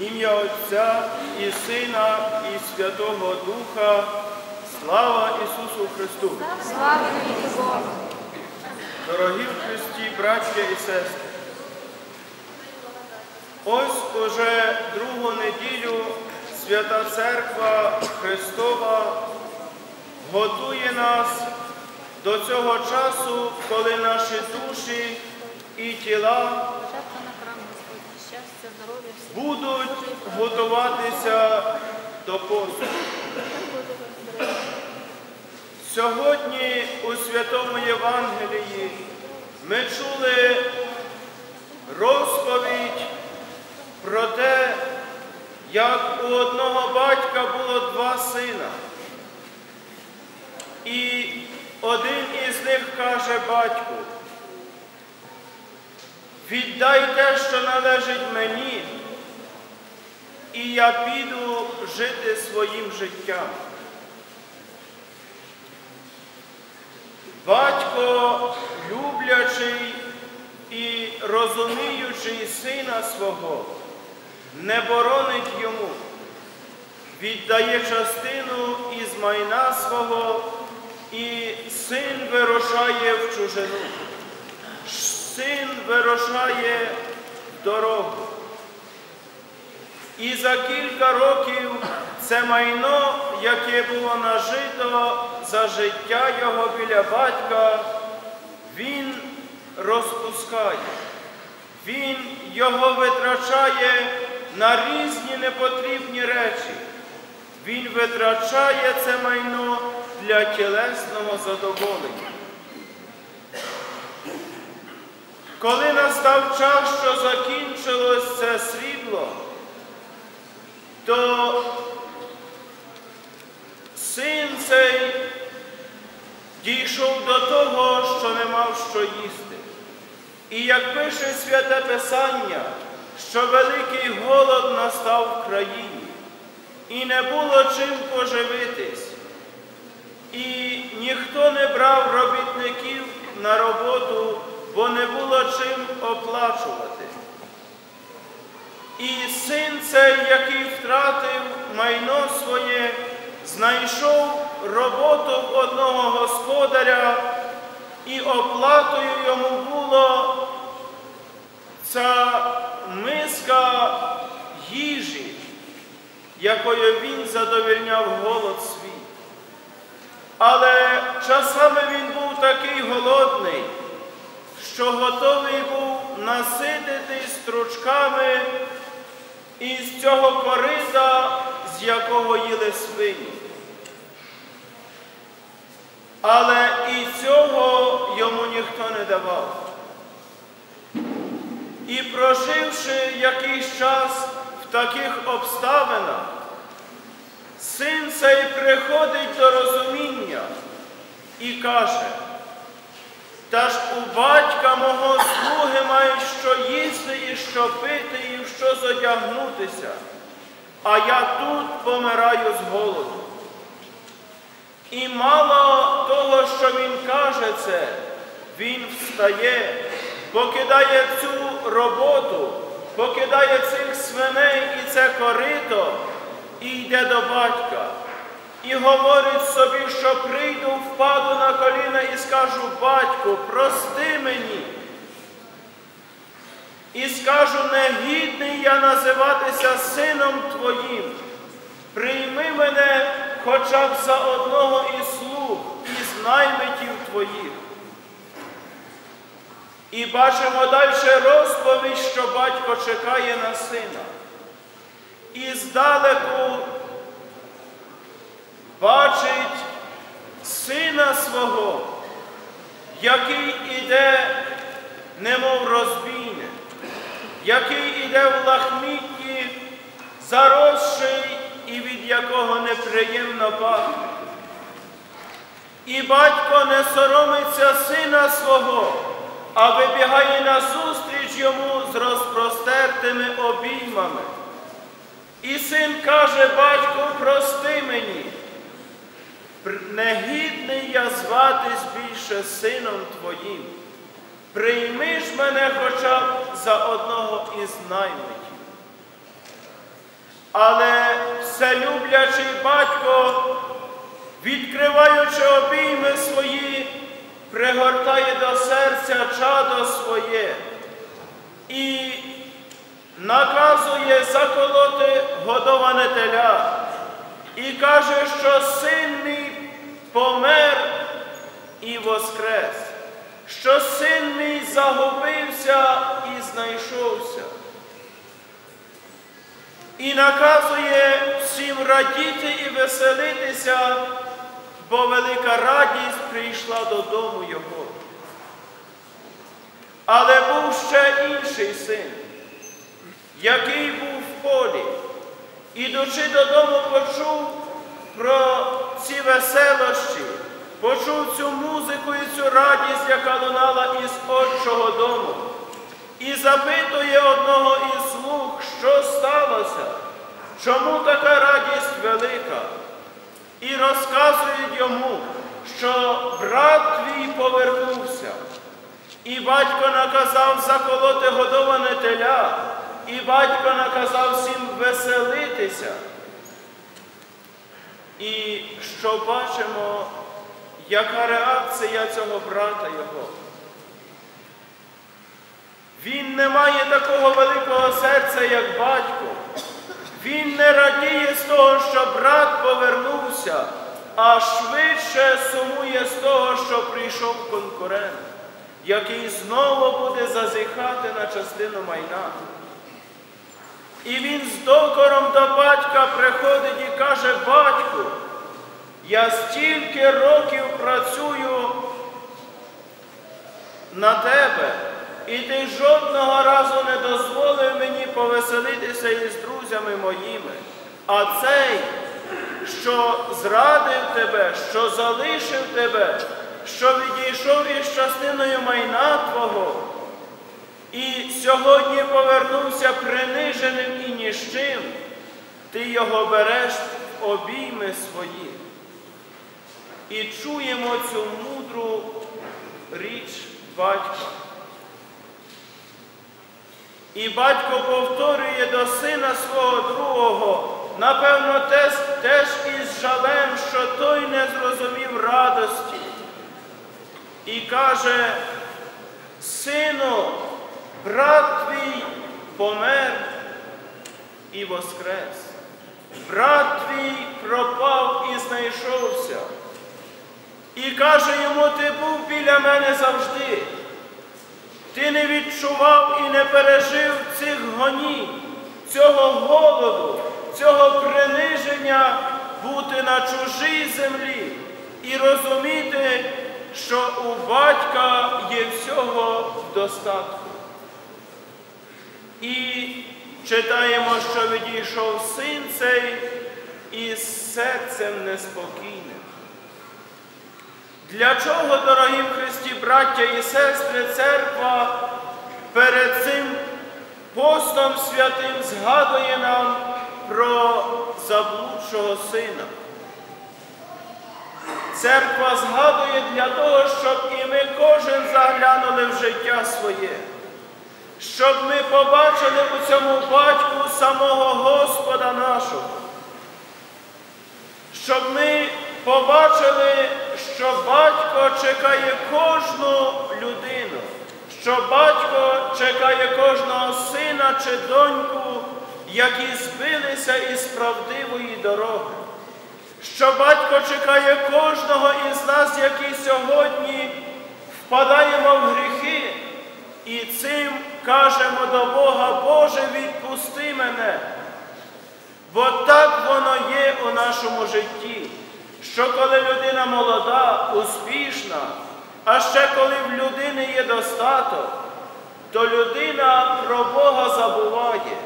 ім'я Отця і Сина, і Святого Духа. Слава Ісусу Христу! Слава Богу! Дорогі в Христі, браття і сестри, ось уже другу неділю Свята Церква Христова готує нас до цього часу, коли наші душі і тіла Жертва на храм Господь, щастя, здоров'я всім. Будуть готуватися до посту. Сьогодні у Святому Євангелії ми чули розповідь про те, як у одного батька було два сина. І один із них каже батьку, віддай те, що належить мені, і я піду жити своїм життям. Батько, люблячий і розуміючий сина свого, не боронить йому, віддає частину із майна свого, і син вирушає в чужину. Син вирушає дорогу. І за кілька років це майно, яке було нажито за життя його біля батька, він розпускає. Він його витрачає на різні непотрібні речі. Він витрачає це майно для тілесного задоволення. Коли настав час, що закінчилось це срібло, то син цей дійшов до того, що не мав що їсти. І як пише святе Писання, що великий голод настав в країні, і не було чим поживитись, і ніхто не брав робітників на роботу, бо не було чим оплачувати. І син цей, який втратив майно своє, знайшов роботу одного господаря, і оплатою йому було ця миска їжі, якою він задовільняв голод свій. Але часами він був такий голодний, що готовий був насититись стручками із цього корита, з якого їли свині. Але і цього йому ніхто не давав. І проживши якийсь час в таких обставинах, син цей приходить до розуміння і каже, та ж у батька мого слуги мають що їсти і що пити, і що зодягнутися, а я тут помираю з голоду. І мало того, що він каже це, він встає, покидає цю роботу, покидає цих свиней і це корито і йде до батька. І говорить собі, що прийду, впаду на коліна і скажу, батьку, прости мені. І скажу, негідний я називатися сином твоїм. Прийми мене хоча б за одного із слуг, із наймитів твоїх. І бачимо далі розповідь, що батько чекає на сина. І здалеку бачить сина свого, який іде, немов розбійник, який іде в лахмітті, заросший і від якого неприємно пахне. І батько не соромиться сина свого, а вибігає назустріч йому з розпростертими обіймами. І син каже, батьку, прости мені. Негідний я зватись більше сином твоїм. Прийми ж мене хоча б за одного із наймитів. Але вселюблячий батько, відкриваючи обійми свої, пригортає до серця чадо своє і наказує заколоти годоване теля і каже, що син мій помер і воскрес, що син мій загубився і знайшовся. І наказує всім радіти і веселитися, бо велика радість прийшла додому його. Але був ще інший син, який був в полі, ідучи додому, почув про ці веселощі, почув цю музику і цю радість, яка лунала із отчого дому, і запитує одного із слуг, що сталося, чому така радість велика. І розказують йому, що брат твій повернувся. І батько наказав заколоти годоване теля, і батько наказав всім веселитися. І що бачимо, яка реакція цього брата його. Він не має такого великого серця, як батько. Він не радіє з того, що брат повернувся, а швидше сумує з того, що прийшов конкурент, який знову буде зазіхати на частину майна. І він з докором до батька приходить і каже, батьку, я стільки років працюю на тебе, і ти жодного разу не дозволив мені повеселитися із друзями моїми. А цей, що зрадив тебе, що залишив тебе, що відійшов із частиною майна Твого, і сьогодні повернувся приниженим і ніщим, ти його береш обійми свої. І чуємо цю мудру річ батька. І батько повторює до сина свого другого, напевно, теж із жалем, що той не зрозумів радості. І каже, сину, брат твій помер і воскрес. Брат твій пропав і знайшовся. І каже йому, ти був біля мене завжди. Ти не відчував і не пережив цих гоній, цього голоду, цього приниження бути на чужій землі і розуміти, що у батька є всього достатку. І читаємо, що відійшов син цей із серцем неспокійним. Для чого, дорогі в Христі, браття і сестри, церква перед цим постом святим згадує нам про заблудшого сина? Церква згадує для того, щоб і ми кожен заглянули в життя своє, щоб ми побачили у цьому батьку самого Господа нашого, щоб ми побачили, що батько чекає кожну людину, що батько чекає кожного сина чи доньку, які збилися із правдивої дороги. Що батько чекає кожного із нас, які сьогодні впадаємо в гріхи, і цим кажемо до Бога, Боже, відпусти мене. Бо так воно є у нашому житті що коли людина молода, успішна, а ще коли в людини є достаток, то людина про Бога забуває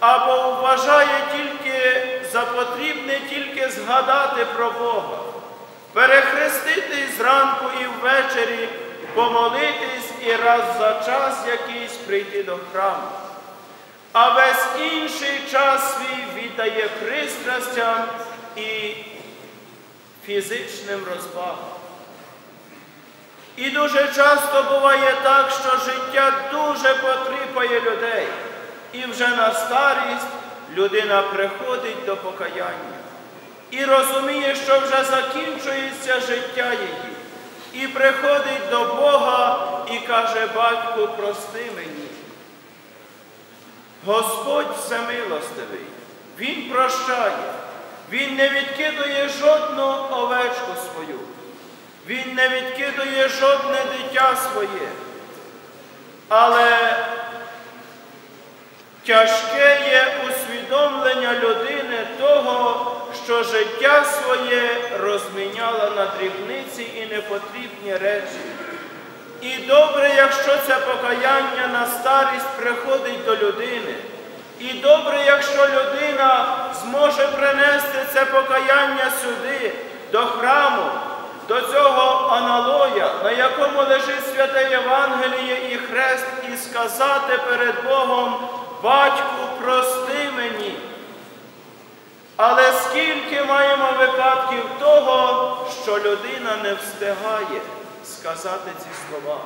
або вважає тільки за потрібне тільки згадати про Бога, перехреститись зранку і ввечері, помолитись і раз за час якийсь прийти до храму. А весь інший час свій віддає пристрастям і фізичним розвагам. І дуже часто буває так, що життя дуже потріпає людей. І вже на старість людина приходить до покаяння і розуміє, що вже закінчується життя її, і приходить до Бога і каже, Батьку, прости мені. Господь всемилостивий, Він прощає, Він не відкидує жодну овечку свою, Він не відкидує жодне дитя своє. Але тяжке є усвідомлення людини того, що життя своє розміняла на дрібниці і непотрібні речі. І добре, якщо це покаяння на старість приходить до людини. І добре, якщо людина зможе принести це покаяння сюди, до храму, до цього аналоя, на якому лежить святе Євангеліє і хрест, і сказати перед Богом, Батьку, прости. Але скільки маємо випадків того, що людина не встигає сказати ці слова,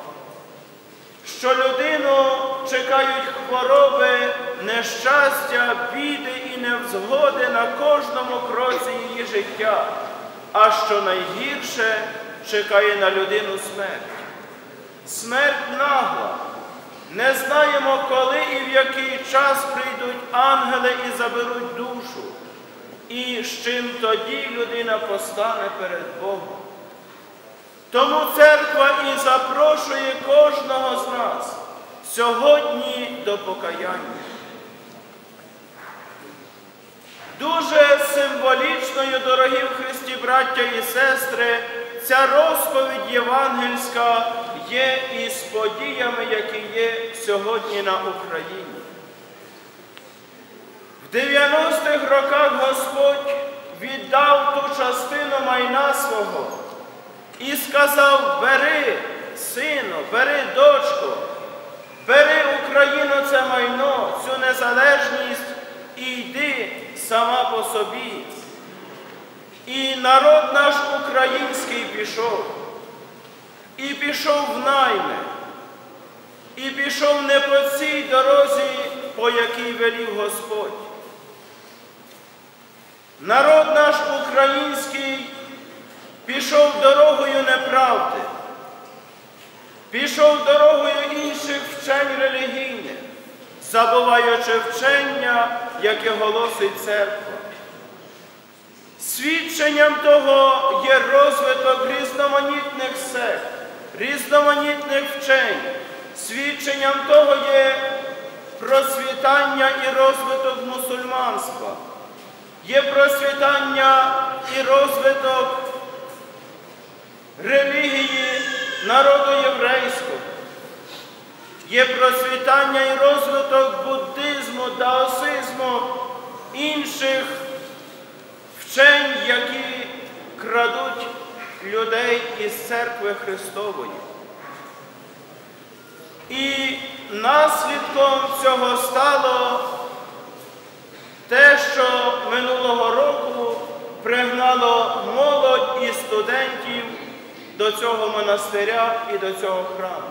що людину чекають хвороби, нещастя, біди і невзгоди на кожному кроці її життя, а що найгірше чекає на людину смерть. Смерть нагла. Не знаємо, коли і в який час прийдуть ангели і заберуть душу. І з чим тоді людина постане перед Богом. Тому церква і запрошує кожного з нас сьогодні до покаяння. Дуже символічною, дорогі в Христі, браття і сестри, ця розповідь євангельська є із подіями, які є сьогодні на Україні. В 90-х роках Господь віддав ту частину майна свого і сказав: бери, сину, бери дочку, бери Україну це майно, цю незалежність і йди сама по собі. І народ наш український пішов, і пішов в найми, і пішов не по цій дорозі, по якій велів Господь. Народ наш український пішов дорогою неправди, пішов дорогою інших вчень релігійних, забуваючи вчення, яке голосить церква. Свідченням того є розвиток різноманітних сект, різноманітних вчень. Свідченням того є просвітання і розвиток мусульманства, є просвітання і розвиток релігії народу єврейського, є просвітання і розвиток буддизму, даосизму, інших вчень, які крадуть людей із церкви Христової. І наслідком цього стало те, що минулого року пригнало молодь і студентів до цього монастиря і до цього храму.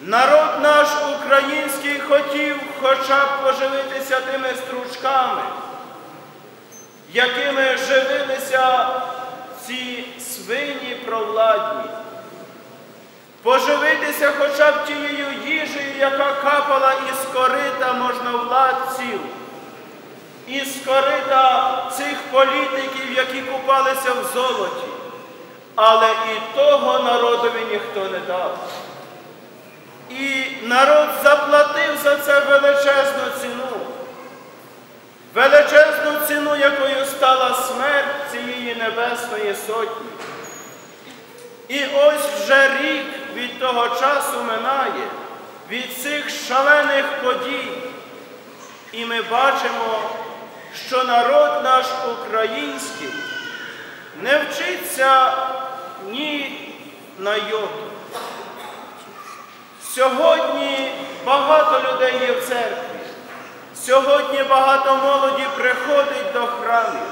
Народ наш український хотів хоча б поживитися тими стручками, якими живилися ці свині провладні, поживитися хоча б тією їжею, яка капала із корита можновладців, із корита цих політиків, які купалися в золоті. Але і того народові ніхто не дав. І народ заплатив за це величезну ціну, величезну ціну, якою стала смерть цієї Небесної Сотні. І ось вже рік від того часу минає, від цих шалених подій. І ми бачимо, що народ наш український не вчиться ні на йоту. Сьогодні багато людей є в церкві. Сьогодні багато молоді приходить до храмів.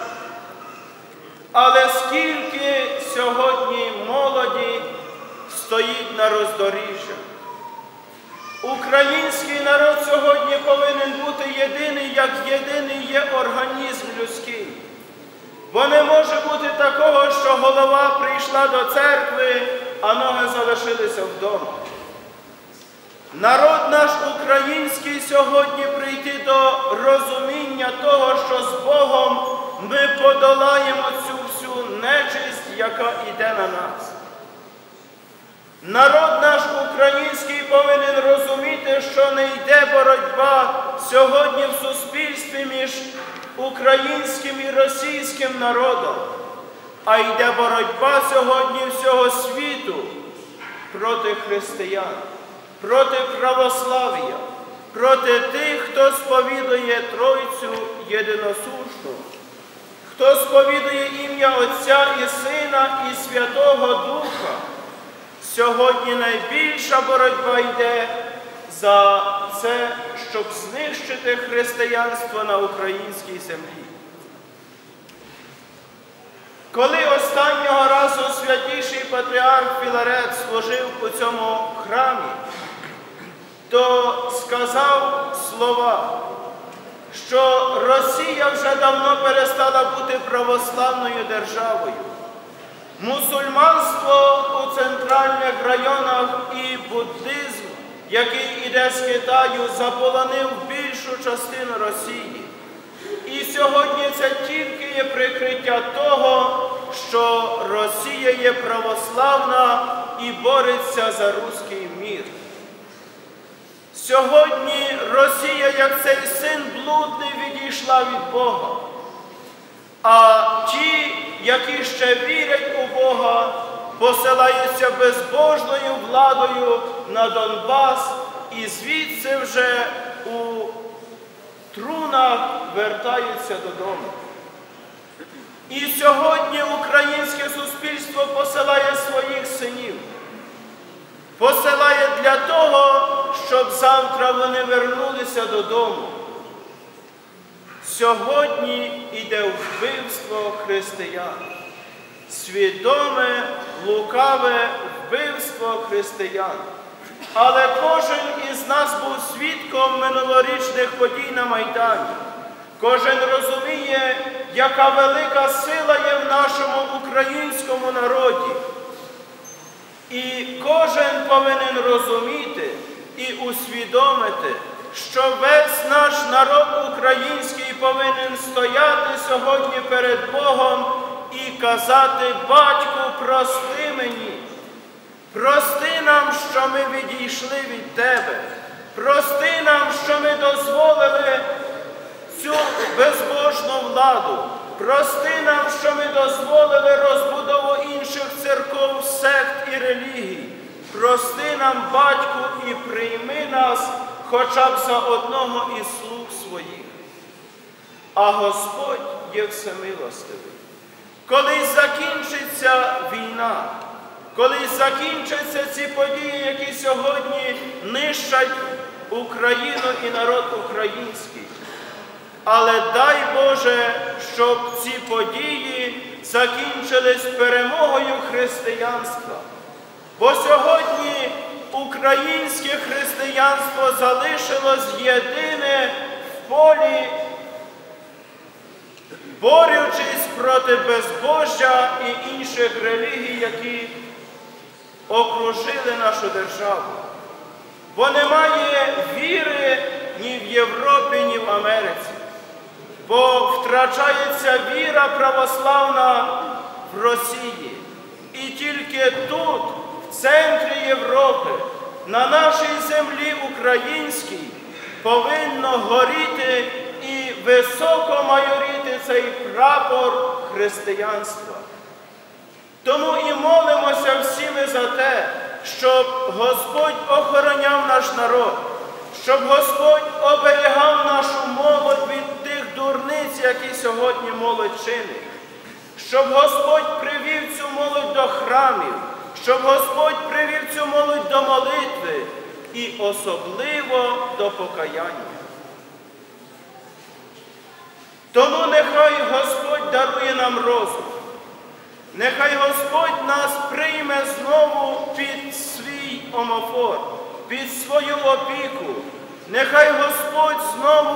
Але скільки сьогодні молоді стоїть на роздоріжжях? Український народ сьогодні повинен бути єдиним. як єдиний є організм людський. Бо не може бути такого, що голова прийшла до церкви, а ноги залишилися вдома. Народ наш український сьогодні прийти до розуміння того, що з Богом ми подолаємо цю всю нечисть, яка йде на нас. Народ наш український повинен розуміти, що не йде боротьба сьогодні в суспільстві між українським і російським народом, а йде боротьба сьогодні всього світу проти християн, проти православ'я, проти тих, хто сповідує Тройцю єдиносушну, хто сповідує ім'я Отця і Сина і Святого Духа. Сьогодні найбільша боротьба йде за це, щоб знищити християнство на українській землі. Коли останнього разу святіший патріарх Філарет служив у цьому храмі, то сказав слова, що Росія вже давно перестала бути православною державою. Мусульманство у центральних районах і буддизм, який іде з Китаю, заполонив більшу частину Росії. І сьогодні це тільки є прикриття того, що Росія є православна і бореться за руський мір. Сьогодні Росія, як цей син блудний, відійшла від Бога. А ті, які ще вірять у Бога, посилаються безбожною владою на Донбас і звідси вже у трунах вертаються додому. І сьогодні українське суспільство посилає своїх синів, посилає для того, щоб завтра вони вернулися додому. Сьогодні йде вбивство християн, свідоме, лукаве вбивство християн. Але кожен із нас був свідком минулорічних подій на Майдані. Кожен розуміє, яка велика сила є в нашому українському народі. І кожен повинен розуміти і усвідомити, що весь наш народ український повинен стояти сьогодні перед Богом і казати, Батьку, прости мені, прости нам, що ми відійшли від Тебе, прости нам, що ми дозволили цю безбожну владу. Прости нам, що ми дозволили розбудову інших церков, сект і релігій. Прости нам, батьку, і прийми нас хоча б за одного із слуг своїх. А Господь є всемилостивий. Коли закінчиться війна, коли закінчаться ці події, які сьогодні нищать Україну і народ український. Але дай Боже, щоб ці події закінчились перемогою християнства. Бо сьогодні українське християнство залишилось єдине в полі, борючись проти безбожжя і інших релігій, які окружили нашу державу. Бо немає віри ні в Європі, ні в Америці бо втрачається віра православна в Росії. І тільки тут, в центрі Європи, на нашій землі українській, повинно горіти і високо майоріти цей прапор християнства. Тому і молимося всі ми за те, щоб Господь охороняв наш народ, щоб Господь оберігав нашу молодь від тих дурниць, які сьогодні молодь чинить, щоб Господь привів цю молодь до храмів, щоб Господь привів цю молодь до молитви і особливо до покаяння. Тому нехай Господь дарує нам розум, нехай Господь нас прийме знову під свій омофор, під свою опіку, нехай Господь знову.